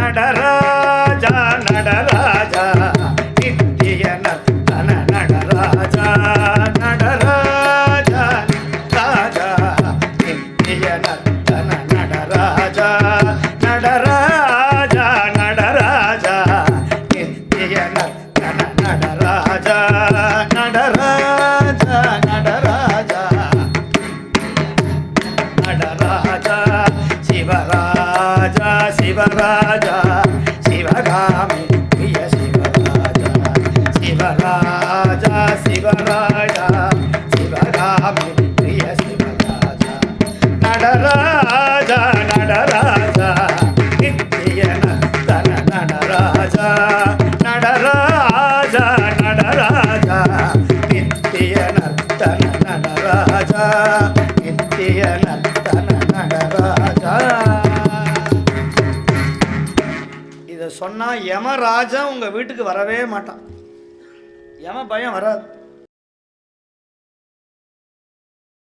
நடராஜா நடராஜா நித்திய நர்த்தன நடராஜா நடராஜா ராஜா நித்திய நர்த்தன நடராஜா நடராஜா நடராஜா நித்திய நர்த்தன நடராஜா நடராஜா நடராஜா நடராஜா சிவராஜா శివరాజా శివరామి ప్రియ శివరాజా. శివరాజా శివరాజా శివరామి ప్రియ శివరాజా. నడరాజా నడరాజా నిత్య తన నడరాజా నడరాజా నడరాజా இதை சொன்னால் யமராஜா உங்கள் வீட்டுக்கு வரவே மாட்டான். யம பயம் வராது.